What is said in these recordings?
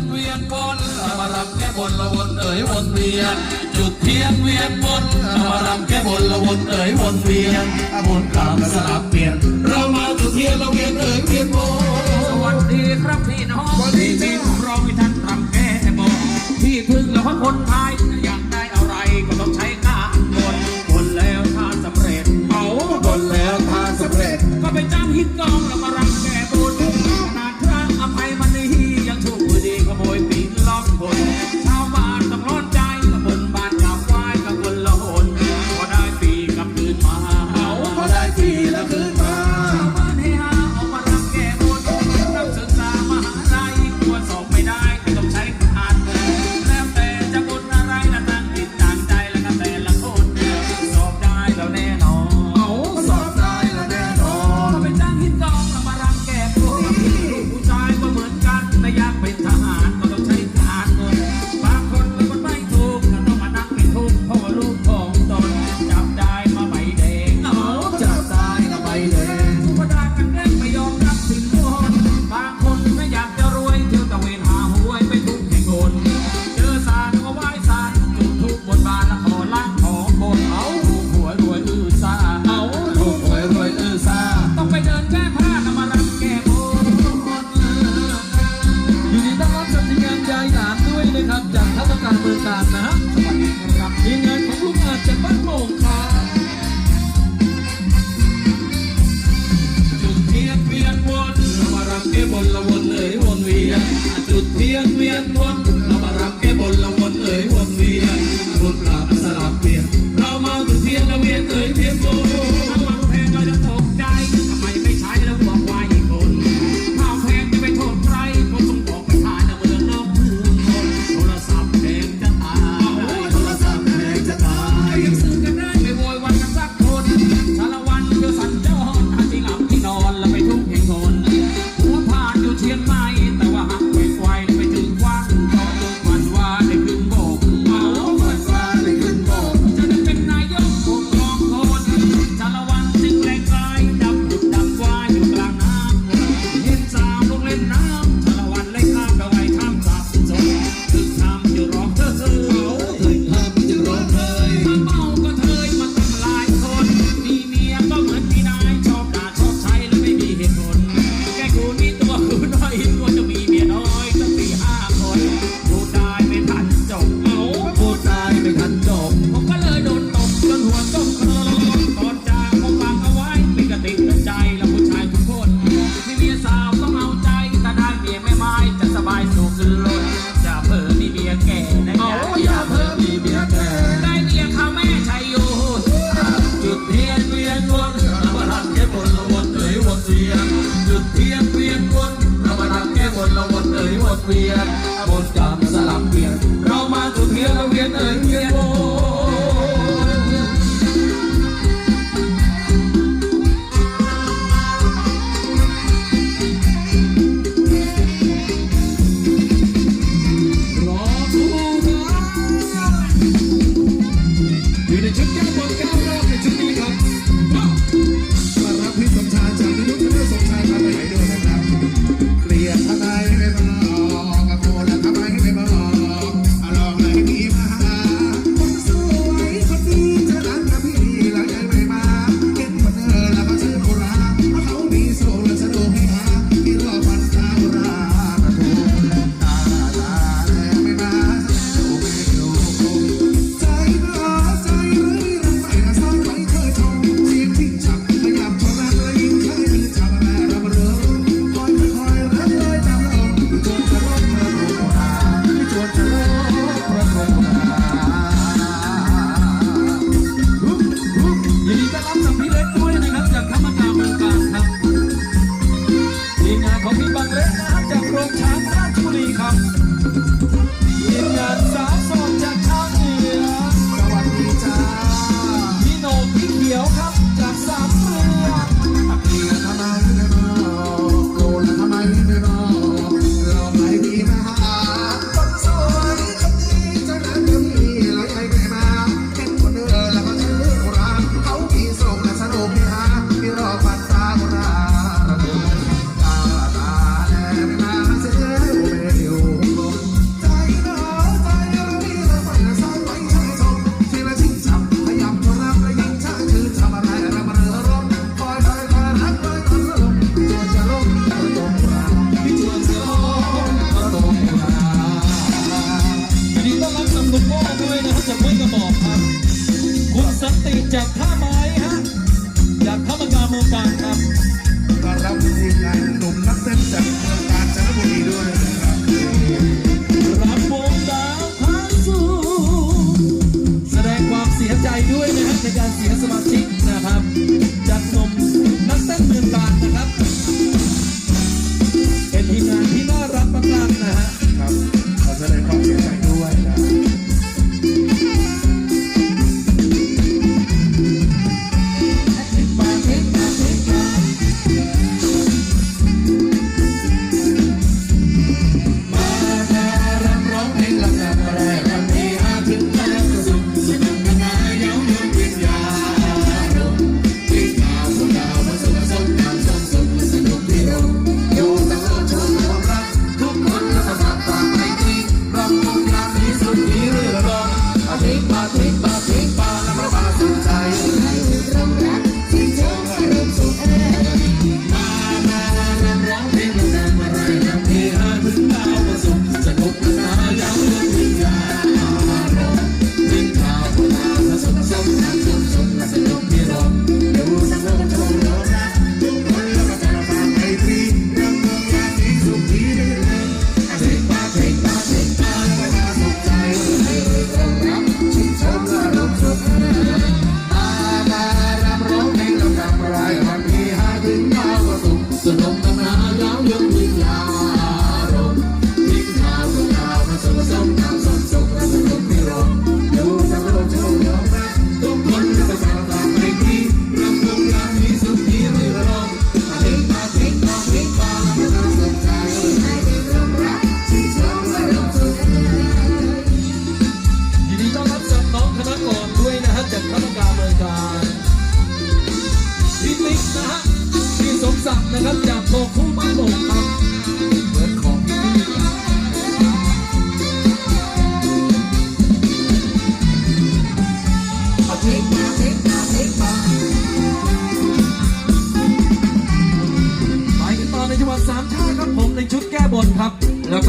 นเวียนวนมารำแก้บนละวนเอ๋ยวนเวียน จุดเทียนเวียนวนมารำแก้บนละวนเอ๋ยวนเวียนวนกลามสลับเปลี่ยน เรามาจุดเทียนเราเวียนเอ๋ยเวียนวนสวัสดีครับพี่น้องสวัสดีพี่รองท่านรำแก้บนพี่พึ่งแล้วคนไทยอยากได้อะไรก็ต้องใช้การบนบนแล้วถ้าสำเร็จเอาบนแล้วถ้าสำเร็จ ก็ไปจ้างฮิตกอง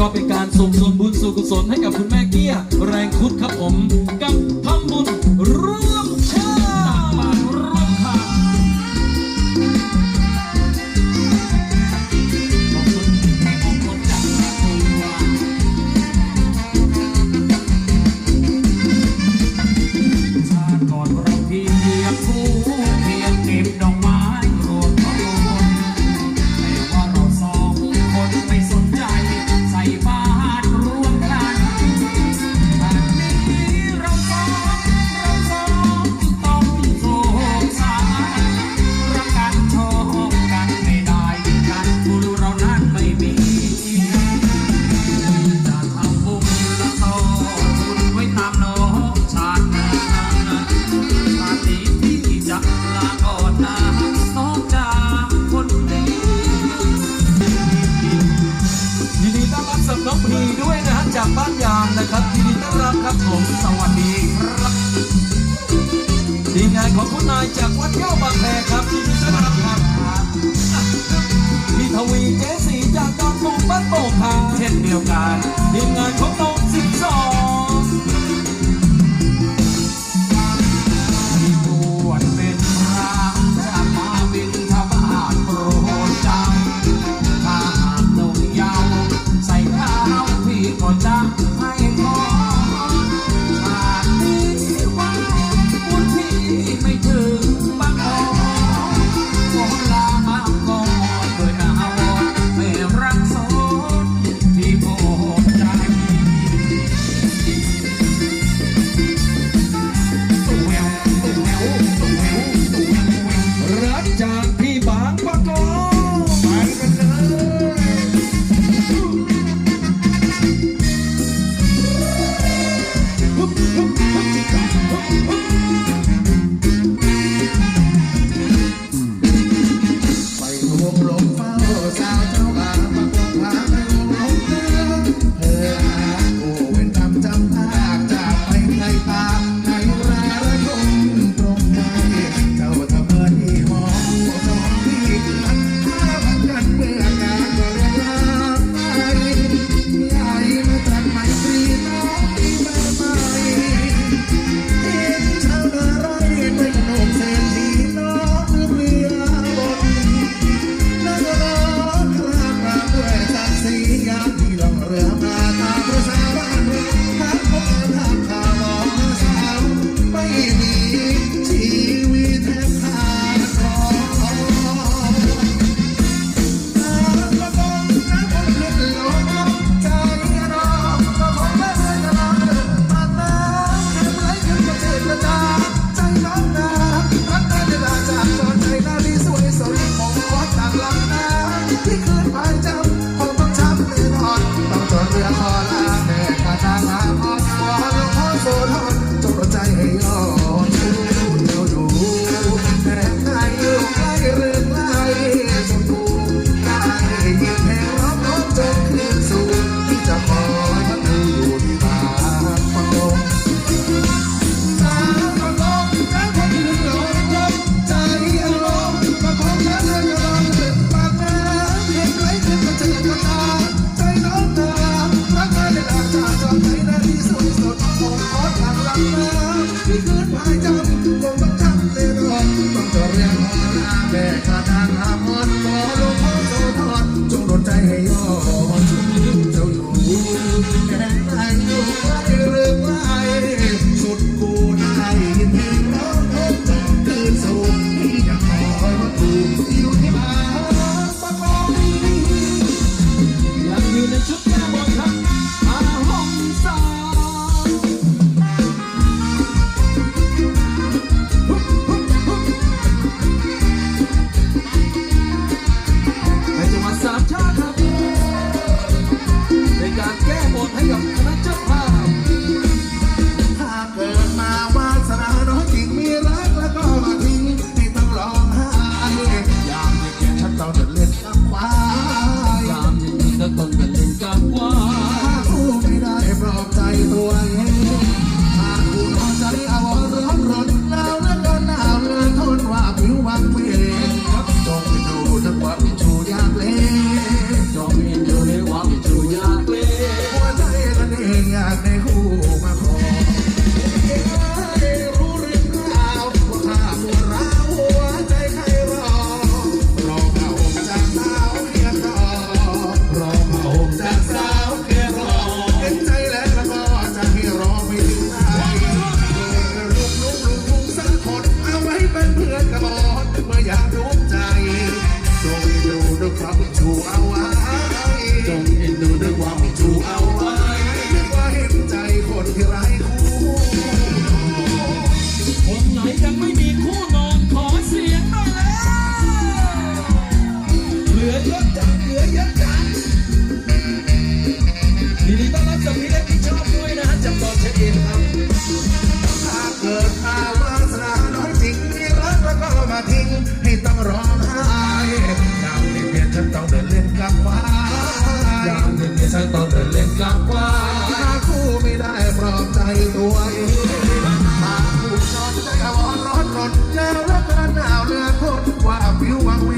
ก็เป็นการส่งส่วนบุญส่วนกุศลให้กับคุณแม่เกี้ยแรงคุดครับผม Man. างฟ้าอย่างหนึ่งที่ฉันต้องเดินเล่นกลางฟ้าหาคู่ไม่ได้ปลอบใจตัวเองหาคู่นอนใจอ่อนร้อนรนเจ้อรักกันหนาวเนื้อทนว่าผิววังเว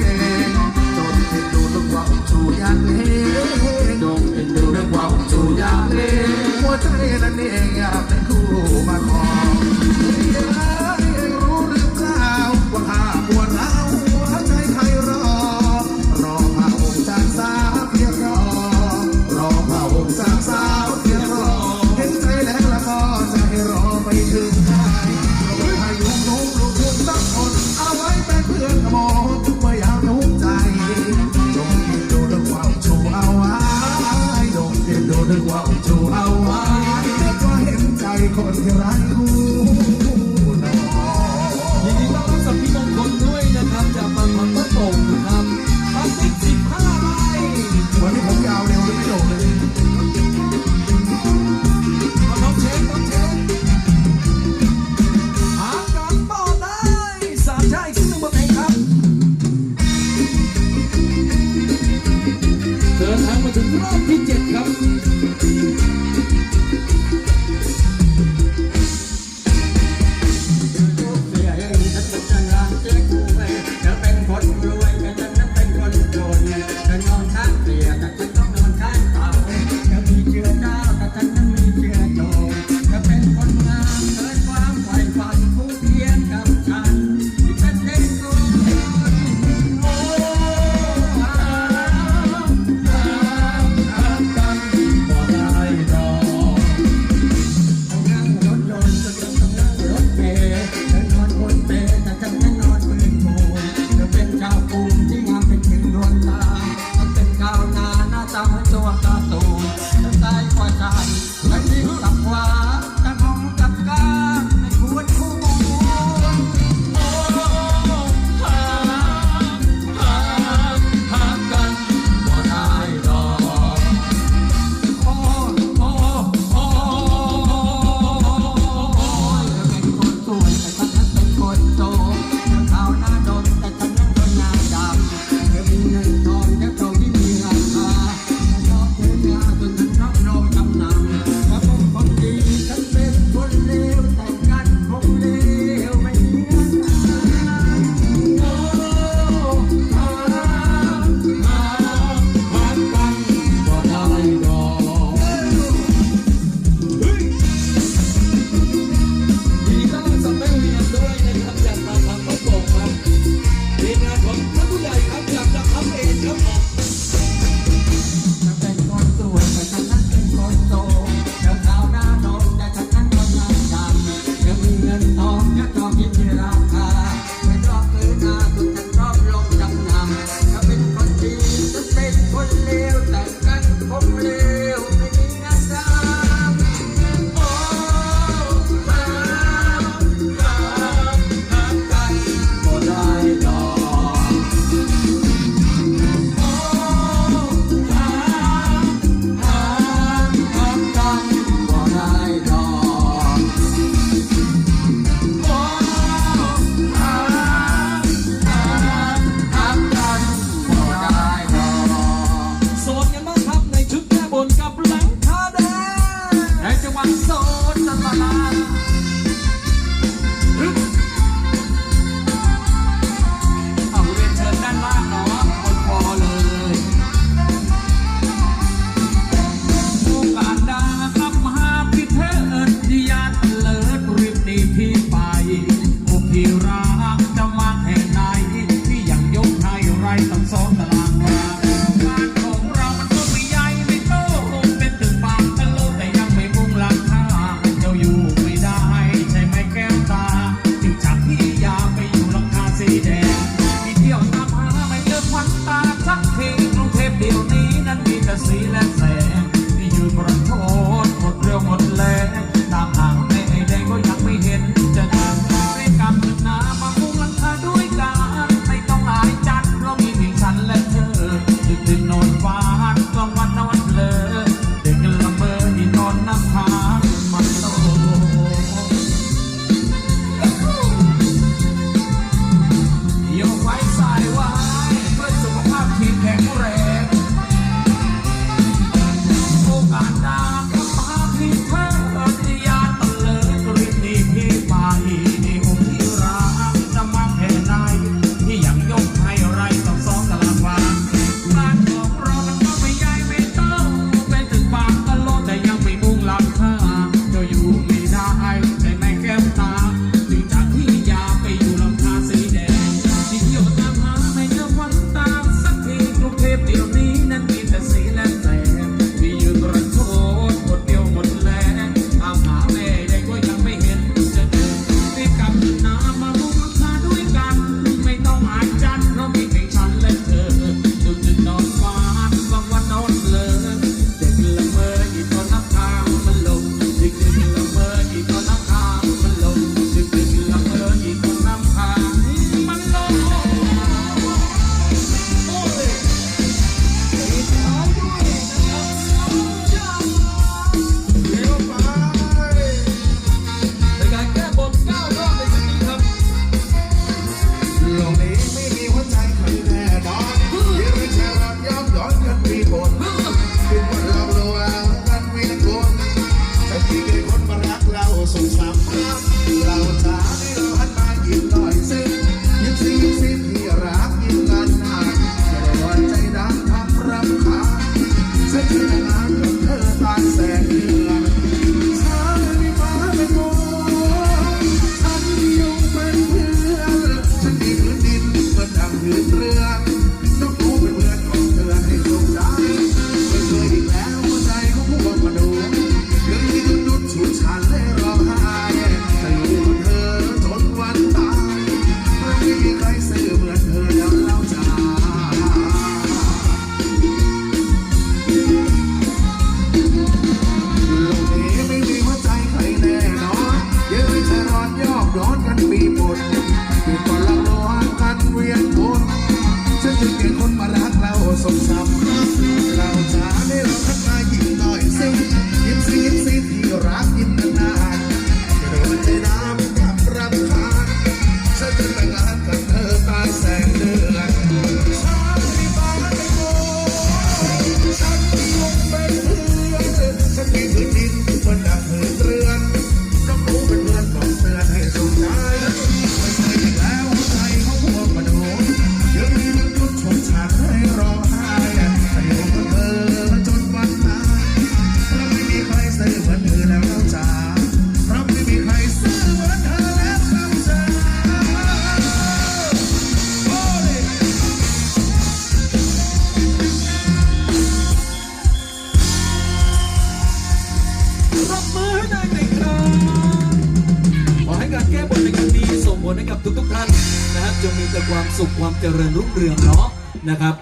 งจนเห็นดูเรื่ว่าชูยานเล่จนเห็นดูเรื่ว่าชูยานเล่หัวใจนั้น ห็น